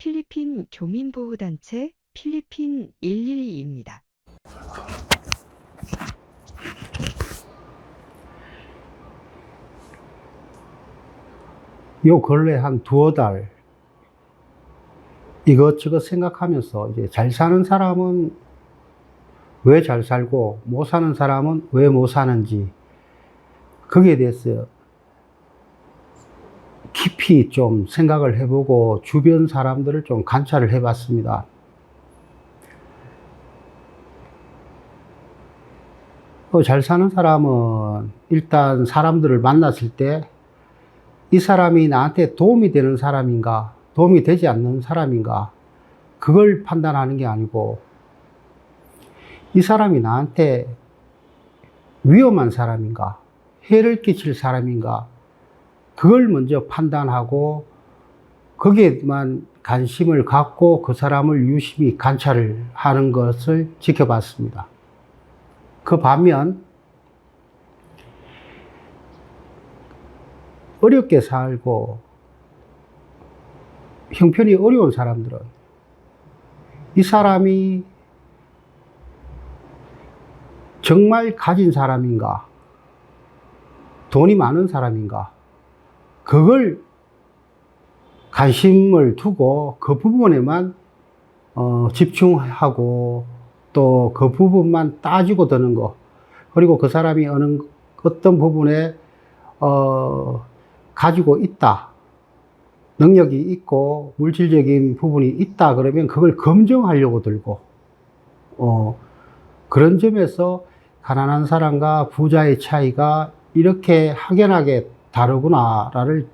필리핀 교민보호단체 필리핀 112입니다. 요 근래 한 두어 달 이것저것 생각하면서 이제 잘 사는 사람은 왜 잘 살고 못 사는 사람은 왜 못 사는지 거기에 대해서 깊이 좀 생각을 해보고 주변 사람들을 좀 관찰을 해봤습니다. 어, 잘 사는 사람은 일단 사람들을 만났을 때 이 사람이 나한테 도움이 되는 사람인가, 도움이 되지 않는 사람인가, 그걸 판단하는 게 아니고, 이 사람이 나한테 위험한 사람인가, 해를 끼칠 사람인가, 그걸 먼저 판단하고, 거기에만 관심을 갖고 그 사람을 유심히 관찰을 하는 것을 지켜봤습니다. 그 반면, 어렵게 살고 형편이 어려운 사람들은 이 사람이 정말 가진 사람인가, 돈이 많은 사람인가, 그걸 관심을 두고 그 부분에만 어, 집중하고 또 그 부분만 따지고 드는 거, 그리고 그 사람이 어느 어떤 부분에 어, 가지고 있다. 능력이 있고 물질적인 부분이 있다 그러면 그걸 검증하려고 들고 어, 그런 점에서 가난한 사람과 부자의 차이가 이렇게 확연하게 다르구나를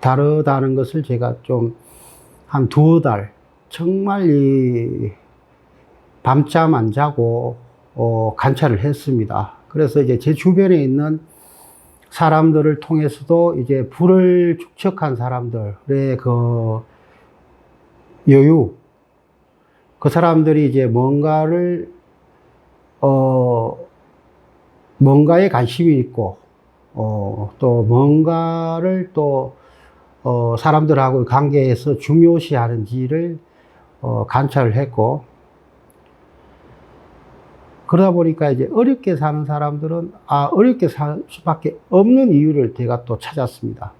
다르다는 것을 제가 좀 한 두어 달 정말 이 밤잠 안 자고 어, 관찰을 했습니다. 그래서 이제 제 주변에 있는 사람들을 통해서도 이제 불을 축적한 사람들의 그 여유, 그 사람들이 이제 뭔가를, 어, 뭔가에 관심이 있고, 어, 또 뭔가를 또, 어, 사람들하고 관계에서 중요시 하는지를, 어, 관찰을 했고, 그러다 보니까 이제 어렵게 사는 사람들은 아 어렵게 살 수밖에 없는 이유를 제가 또 찾았습니다.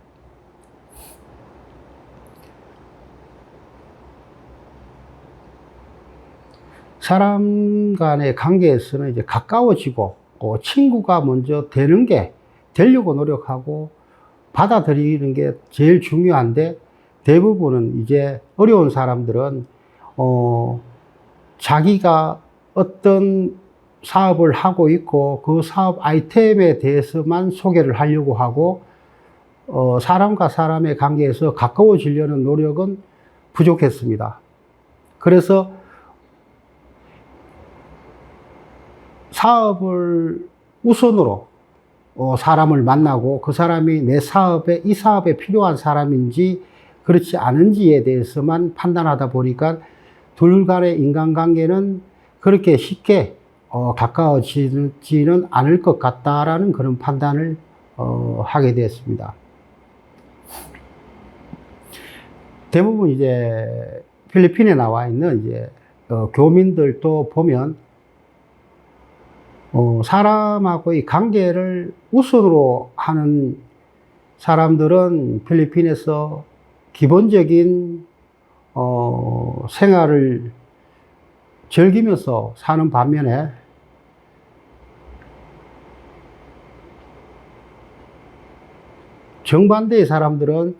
사람 간의 관계에서는 이제 가까워지고 어, 친구가 먼저 되는 게 되려고 노력하고 받아들이는 게 제일 중요한데 대부분은 이제 어려운 사람들은 어 자기가 어떤 사업을 하고 있고 그 사업 아이템에 대해서만 소개를 하려고 하고 어, 사람과 사람의 관계에서 가까워지려는 노력은 부족했습니다. 그래서 사업을 우선으로 어, 사람을 만나고 그 사람이 내 사업에 이 사업에 필요한 사람인지 그렇지 않은지에 대해서만 판단하다 보니까 둘 간의 인간관계는 그렇게 쉽게 어, 가까워지지는 않을 것 같다라는 그런 판단을 어, 하게 되었습니다. 대부분 이제 필리핀에 나와 있는 이제 어, 교민들도 보면 어, 사람하고의 관계를 우선으로 하는 사람들은 필리핀에서 기본적인 어, 생활을 즐기면서 사는 반면에 정반대의 사람들은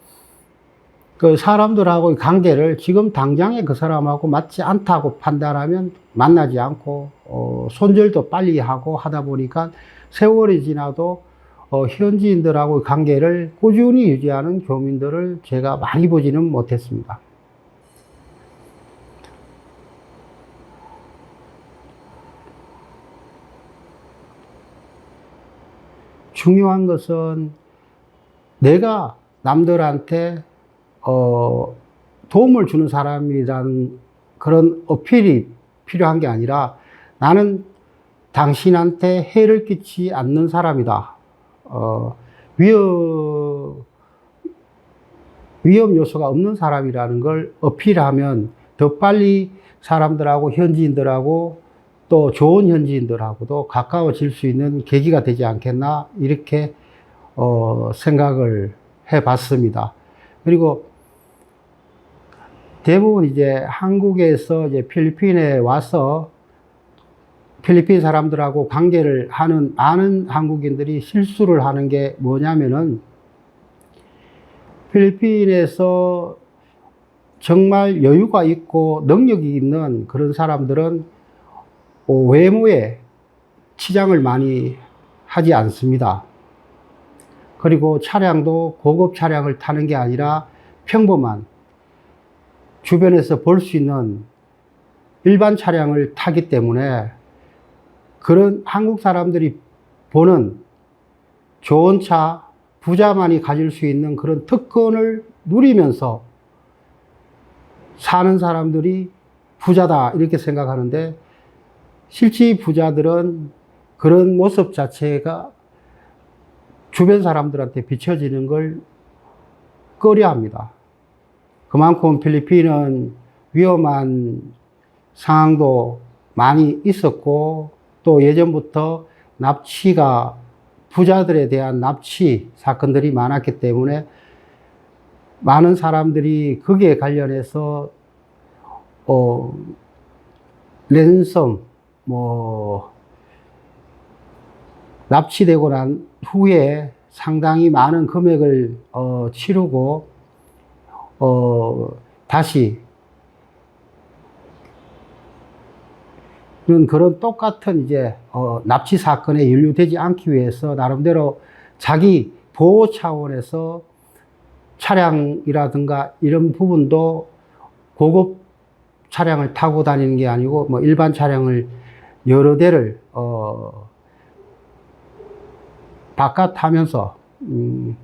그 사람들하고의 관계를 지금 당장에 그 사람하고 맞지 않다고 판단하면 만나지 않고 어, 손절도 빨리 하고 하다 보니까 세월이 지나도 어, 현지인들하고의 관계를 꾸준히 유지하는 교민들을 제가 많이 보지는 못했습니다. 중요한 것은 내가 남들한테 어, 도움을 주는 사람이라는 그런 어필이 필요한 게 아니라 나는 당신한테 해를 끼치지 않는 사람이다. 어, 위험, 위험 요소가 없는 사람이라는 걸 어필하면 더 빨리 사람들하고 현지인들하고 또 좋은 현지인들하고도 가까워질 수 있는 계기가 되지 않겠나 이렇게 어, 생각을 해봤습니다. 그리고 대부분 이제 한국에서 이제 필리핀에 와서 필리핀 사람들하고 관계를 하는 많은 한국인들이 실수를 하는 게 뭐냐면은 필리핀에서 정말 여유가 있고 능력이 있는 그런 사람들은 어, 외모에 치장을 많이 하지 않습니다. 그리고 차량도 고급 차량을 타는 게 아니라 평범한 주변에서 볼 수 있는 일반 차량을 타기 때문에 그런 한국 사람들이 보는 좋은 차, 부자만이 가질 수 있는 그런 특권을 누리면서 사는 사람들이 부자다 이렇게 생각하는데 실제 부자들은 그런 모습 자체가 주변 사람들한테 비춰지는 걸 꺼려 합니다. 그만큼 필리핀은 위험한 상황도 많이 있었고 또 예전부터 납치가 부자들에 대한 납치 사건들이 많았기 때문에 많은 사람들이 거기에 관련해서 어 랜섬 뭐 납치되고 난 후에 상당히 많은 금액을 어, 치르고 어, 다시. 그런 그런 똑같은 이제 어, 납치 사건에 연루되지 않기 위해서 나름대로 자기 보호 차원에서 차량이라든가 이런 부분도 고급 차량을 타고 다니는 게 아니고 뭐 일반 차량을 여러 대를 어 바깥 하면서 음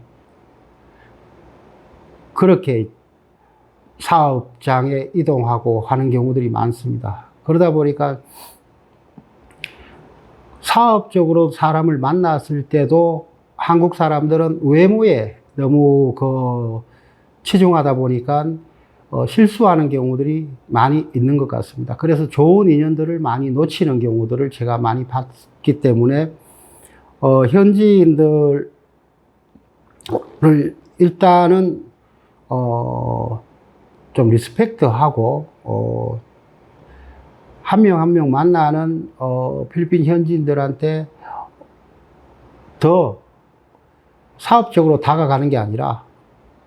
그렇게 사업장에 이동하고 하는 경우들이 많습니다. 그러다 보니까 사업적으로 사람을 만났을 때도 한국 사람들은 외모에 너무 그 치중하다 보니까 어, 실수하는 경우들이 많이 있는 것 같습니다. 그래서 좋은 인연들을 많이 놓치는 경우들을 제가 많이 봤기 때문에 어, 현지인들을 일단은 어, 좀 리스펙트하고 어, 한 명 한 명 만나는 어, 필리핀 현지인들한테 더 사업적으로 다가가는 게 아니라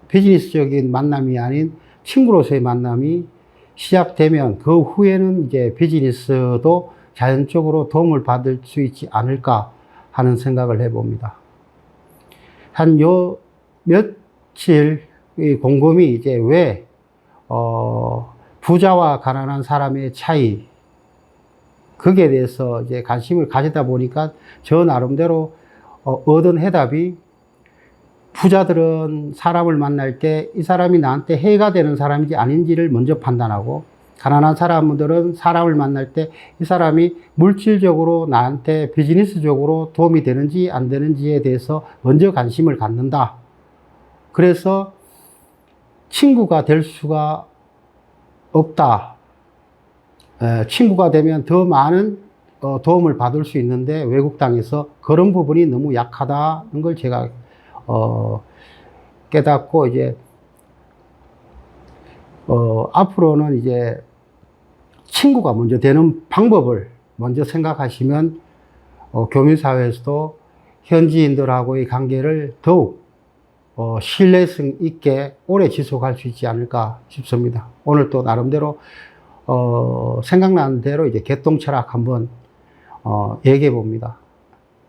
비즈니스적인 만남이 아닌 친구로서의 만남이 시작되면 그 후에는 이제 비즈니스도 자연적으로 도움을 받을 수 있지 않을까 하는 생각을 해봅니다. 한 요 며칠 이 곰곰이 이제 왜 어, 부자와 가난한 사람의 차이 거기에 대해서 이제 관심을 가지다 보니까 저 나름대로 어, 얻은 해답이 부자들은 사람을 만날 때 이 사람이 나한테 해가 되는 사람인지 아닌지를 먼저 판단하고 가난한 사람들은 사람을 만날 때 이 사람이 물질적으로 나한테 비즈니스적으로 도움이 되는지 안 되는지에 대해서 먼저 관심을 갖는다. 그래서 친구가 될 수가 없다. 에, 친구가 되면 더 많은 어, 도움을 받을 수 있는데 외국 땅에서 그런 부분이 너무 약하다는 걸 제가 어, 깨닫고 이제 어, 앞으로는 이제 친구가 먼저 되는 방법을 먼저 생각하시면 어, 교민사회에서도 현지인들하고의 관계를 더욱 어, 신뢰성 있게 오래 지속할 수 있지 않을까 싶습니다. 오늘 또 나름대로 어, 생각나는 대로 이제 개똥 철학 한번 어, 얘기해 봅니다.